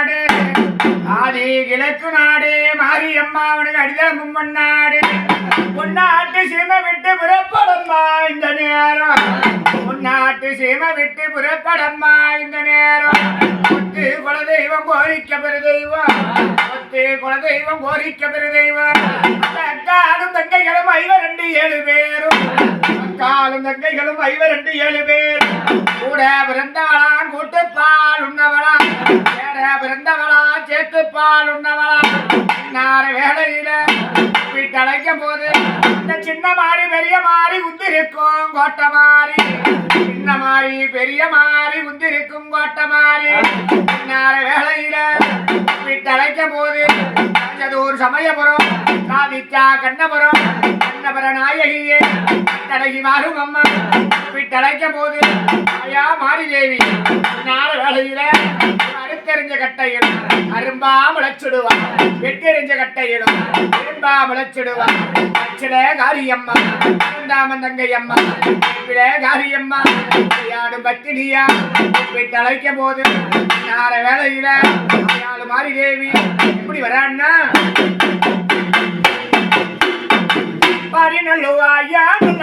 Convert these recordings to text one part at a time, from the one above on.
ஆதி கிழக்கு நாடு மாரியம்மா அவனுக்கு அடிதளமும் பொன்னாடு. பொன்னாட்டு சீமை விட்டு புறப்படம்மா இந்த நேரம். பொன்னாட்டு சீமை விட்டு புறப்படம்மா இந்த நேரம். முத்து குலதெய்வம் கோரிக்க பெரு தெய்வம் முத்து குலதெய்வம் கோரிக்க பெரு தெய்வம் அக்காலும் தங்கைகளும் ஐவர் ரெண்டு ஏழு பேரும். அக்காலும் தங்கைகளும் ஐவர் ரெண்டு ஏழு பேரும். கூட கூட்டு பால் உண்ணவளாம். வேற பிறந்தவளா சேர்த்து பால் உண்ணவளா நார வேலையில வீட்டழைக்கும் போது இந்த சின்ன மாறி பெரிய மாறி உந்திருக்கும் கோட்டை மாறி சின்ன மாறி பெரிய மாறி உந்திருக்கும் கோட்டை மாறி நார வேலையில வீட்டழைக்கும் போது தஞ்சதூர் சமயபுரம் சாதிச்சா கண்ணபுரம் கண்ண தடகி மாறும் அம்மா வீட்டழைக்கும் போது ஐயா மாரி தேவி நார வேலையில அறுத்தெறிஞ்ச கட்டையிலும் அரும்பா முளைச்சிடுவா வெட்டெறிஞ்ச கட்டையிடும் இரும்பா முளைச்சிடுவா அச்சிலே காரியம்மா இருந்தாமன் தங்கையம்மா இப்பிட காரியம்மா யாடும் பத்தினியா. வீட்டு போது நார வேலையில அயாளு மாரி தேவி எப்படி வரான்னா பரிநல்லுவாயா நல்ல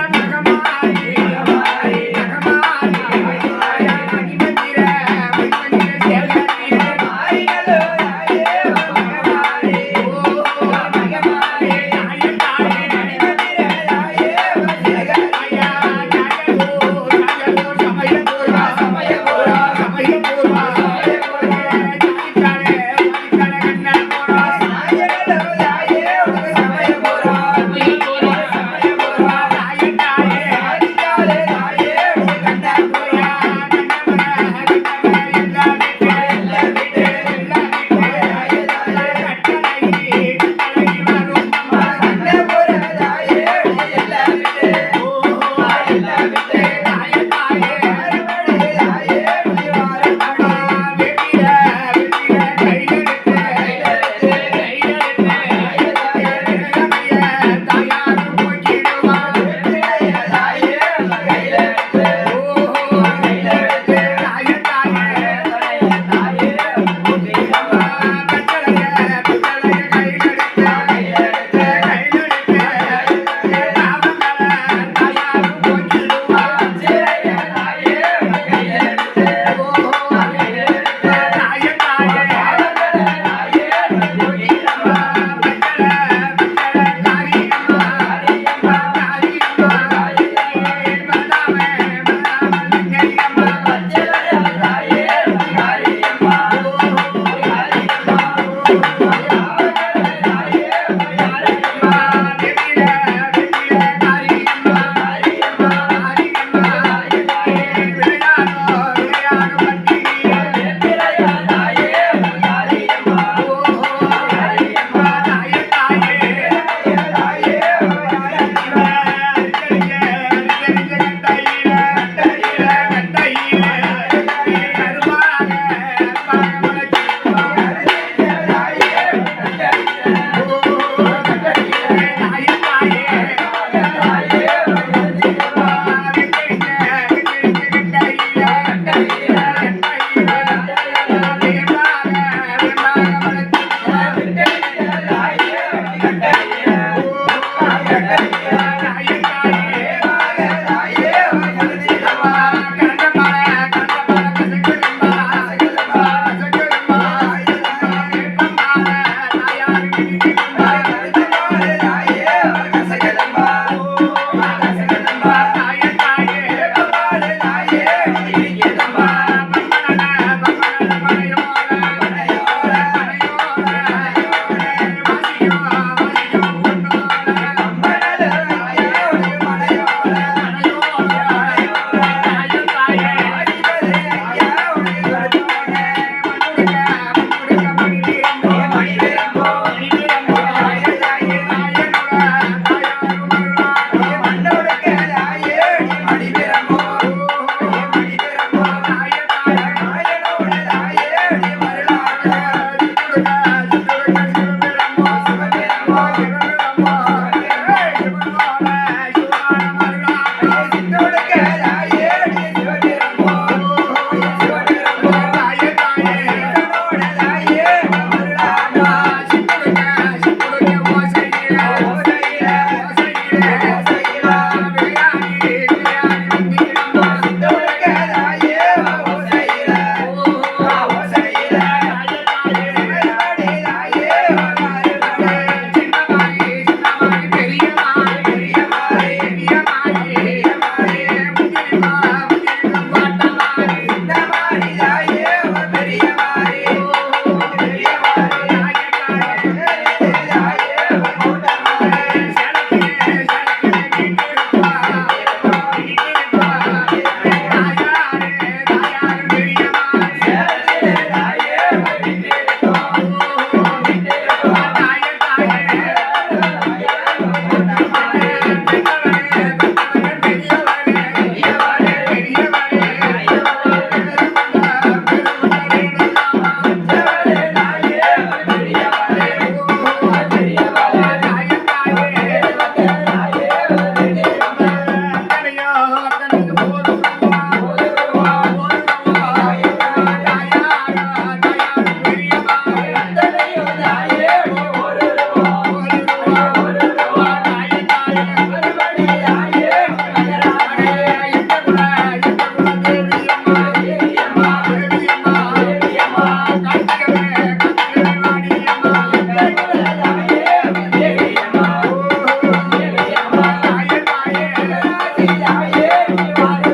பாட்டு